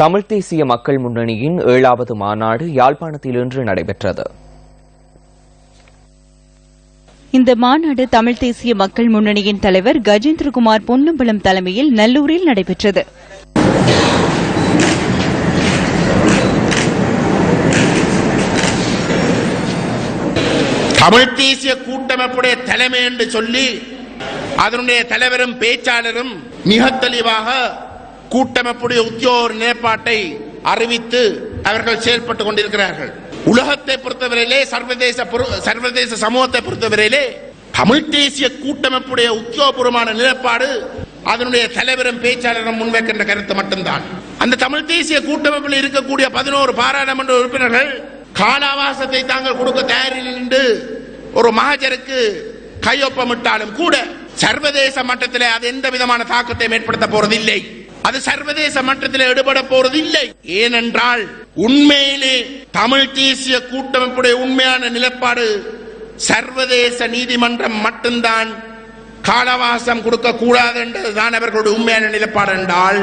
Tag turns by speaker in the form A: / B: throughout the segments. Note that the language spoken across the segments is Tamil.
A: தமிழ் தேசிய மக்கள் முன்னணியின் ஏழாவது மாநாடு யாழ்ப்பாணத்தில் இன்று நடைபெற்றது.
B: இந்த மாநாடு தமிழ் தேசிய மக்கள் முன்னணியின் தலைவர் கஜேந்திரகுமார் பொன்னம்பலம் தலைமையில் நல்லூரில் நடைபெற்றது.
C: தமிழ் தேசிய கூட்டமைப்புடைய தலைமை என்று சொல்லி அதனுடைய தலைவரும் பேச்சாளரும் மிக தெளிவாக கூட்டமைப்புடைய உத்தியோக நிலைப்பாட்டை அறிவித்து அவர்கள் செயல்பட்டுக் கொண்டிருக்கிறார்கள். உலகத்தை பொறுத்தவரையிலே சர்வதேச பொரு- சர்வதேச சமூகத்தை பொறுத்தவரையிலே தமிழ் தேசிய கூட்டமைப்புடைய உத்தியோகபூர்வமான நிலைப்பாடு அதனுடைய தலைவரும் பேச்சாளரும் முன்வைக்கின்ற கருத்து மட்டும்தான். அந்த தமிழ் தேசிய கூட்டமைப்பில் இருக்கக்கூடிய பதினோரு பாராளுமன்ற உறுப்பினர்கள் கால அவகாசத்தை தாங்கள் கொடுக்க தயாரில் நின்று ஒரு மகஜருக்கு கையொப்பமிட்டாலும் கூட சர்வதேச மட்டத்தில் அது எந்த விதமான தாக்கத்தை ஏற்படுத்த போறதில்லை. அது சர்வதேச மட்டத்தில் எடுபட போறது இல்லை ஏனென்றால் உண்மையிலே தமிழ் தேசிய கூட்டமைப்புடைய உண்மையான நிலைப்பாடு சர்வதேச நீதிமன்றம் மட்டும்தான் காலவாசம் கொடுக்க கூடாது என்றதுதான் அவர்களுடைய உண்மையான நிலைப்பாடு என்றால்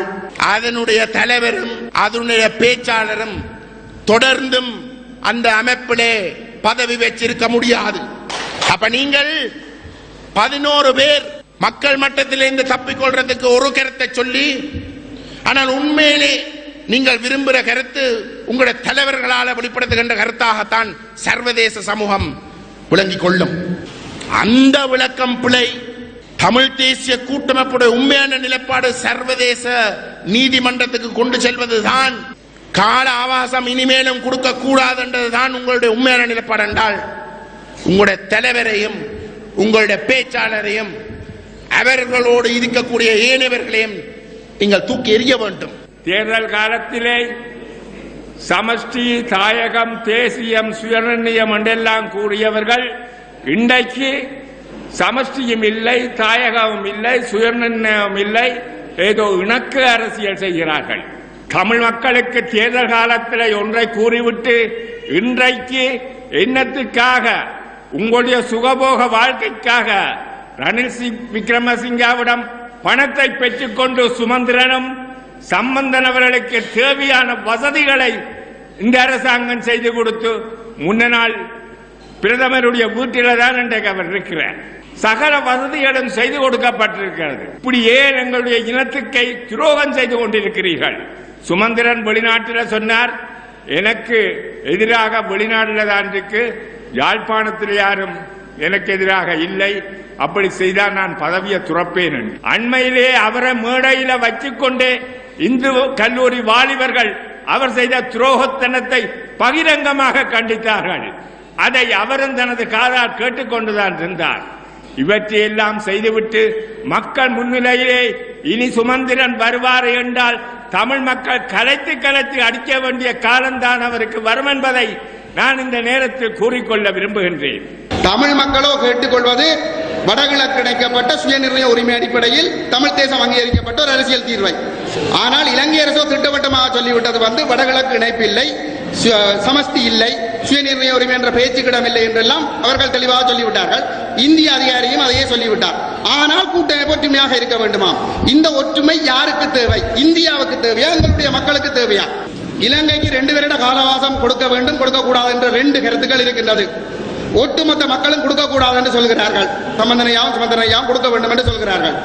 C: அதனுடைய தலைவரும் அதனுடைய பேச்சாளரும் தொடர்ந்தும் அந்த அமைப்பிலே பதவி வச்சிருக்க முடியாது. அப்ப நீங்கள் பதினோரு பேர் மக்கள் மட்டத்திலிருந்து தப்பிக்கொள்றதுக்கு ஒரு கருத்தை சொல்லி ஆனால் உண்மையிலே நீங்கள் விரும்புகிற கருத்து உங்களுடைய தலைவர்களால் வெளிப்படுத்துகின்ற கருத்தாகத்தான் சர்வதேச சமூகம் விளங்கிக் கொள்ளும். அந்த விளக்கம் பிழை தமிழ் தேசிய கூட்டமைப்புடைய உண்மையான நிலைப்பாடு சர்வதேச நீதிமன்றத்துக்கு கொண்டு செல்வதுதான். கால அவகாசம் இனிமேலும் கொடுக்க கூடாது என்றதுதான் உங்களுடைய உண்மையான நிலைப்பாடு என்றால் உங்களுடைய தலைவரையும் உங்களுடைய பேச்சாளரையும் அவர்களோடு இருக்கக்கூடிய ஏனையவர்களையும் நீங்கள் தூக்கி எறிய வேண்டும்.
D: தேர்தல் காலத்திலே சமஷ்டி தாயகம் தேசியம் சுயநிர்ணயம் என்றெல்லாம் கூறியவர்கள் இன்றைக்கு சமஷ்டியும் இல்லை தாயகமும் இல்லை சுயநிர்ணயம் இல்லை ஏதோ இணக்கு அரசியல் செய்கிறார்கள். தமிழ் மக்களுக்கு தேர்தல் காலத்தில் ஒன்றை கூறிவிட்டு இன்றைக்கு என்னத்துக்காக உங்களுடைய சுகபோக வாழ்க்கைக்காக ரணில் சி விக்ரமசிங்காவிடம் பணத்தை பெற்றுக்கொண்டு சுமந்திரனும் சம்பந்தன் அவர்களுக்கு தேவையான வசதிகளை இந்த அரசாங்கம் செய்து கொடுத்து முன்ன நாள் பிரதமருடைய வீட்டில தான் இன்றைக்கு அவர் இருக்கிறார். சகல வசதிகளும் செய்து கொடுக்கப்பட்டிருக்கிறது. இப்படி ஏன் எங்களுடைய இனத்துக்கை துரோகம் செய்து கொண்டிருக்கிறீர்கள்? சுமந்திரன் வெளிநாட்டில் சொன்னார் எனக்கு எதிராக வெளிநாட்டில் தான் இருக்கு யாழ்ப்பாணத்தில் யாரும் எனக்கு எதிராக இல்லை. அப்படி செய்தால் நான் பதவியை துறப்பேன் என்று. அண்மையிலே அவரை மேடையில வச்சுக்கொண்டே இந்து கல்லூரி வாலிபர்கள் அவர் செய்த துரோகத்தனத்தை பகிரங்கமாக கண்டித்தார்கள். அதை அவரும் தனது காதால் கேட்டுக்கொண்டுதான் இருந்தார். இவற்றையெல்லாம் செய்துவிட்டு மக்கள் முன்னிலையிலே இனி சுமந்திரன் வருவார் என்றால் தமிழ் மக்கள் கலைத்து கலைத்து அடிக்க வேண்டிய காலம்தான் அவருக்கு வரும் என்பதை நான் இந்த நேரத்தில் கூறிக்கொள்ள விரும்புகின்றேன்.
E: தமிழ் மக்களோ கேட்டுக்கொள்வது வடகிழக்கு இணைக்கப்பட்ட சுயநிர்ணய உரிமை அடிப்படையில் தமிழ் தேசம் அங்கீகரிக்கப்பட்ட ஒரு அரசியல் தீர்வை. ஆனால் இலங்கை அரசோ திட்டவட்டமாக சொல்லிவிட்டது வந்து வடகிழக்கு இணைப்பு இல்லை சு- சமஸ்தி இல்லை சுயநிர்ணய உரிமை என்ற பேச்சுக்கிடம் இல்லை என்றெல்லாம் அவர்கள் தெளிவாக சொல்லிவிட்டார்கள். இந்திய அதிகாரியும் அதையே சொல்லிவிட்டார். ஆனால் கூட்டமைப்பு ஒற்றுமையாக இருக்க வேண்டுமா இந்த ஒற்றுமை யாருக்கு தேவை? இந்தியாவுக்கு தேவையா? எங்களுடைய மக்களுக்கு தேவையா? இலங்கைக்கு ரெண்டு வருட காலவாசம் கொடுக்க வேண்டும் கொடுக்க கூடாது என்ற ரெண்டு கருத்துக்கள் இருக்கின்றது. ஒட்டுமொத்த மக்களும் கொடுக்க கூடாது என்று சொல்கிறார்கள். சம்பந்தனையாம் சம்பந்தனையாம் கொடுக்க வேண்டும் என்று சொல்கிறார்கள்.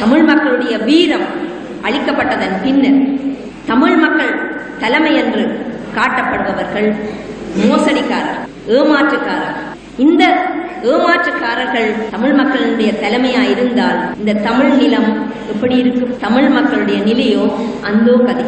F: தமிழ் மக்களுடைய வீரம் அளிக்கப்பட்டதன் பின்னர் தமிழ் மக்கள் தலைமை என்று காட்டப்படுபவர்கள் மோசடிக்காரர் ஏமாற்றுக்காரர். இந்த ஏமாற்றுக்காரர்கள் தமிழ் மக்களுடைய தலைமையா இருந்தால் இந்த தமிழ் நிலம் எப்படி இருக்கும்? தமிழ் மக்களுடைய நிலையோ அந்தோ கதை.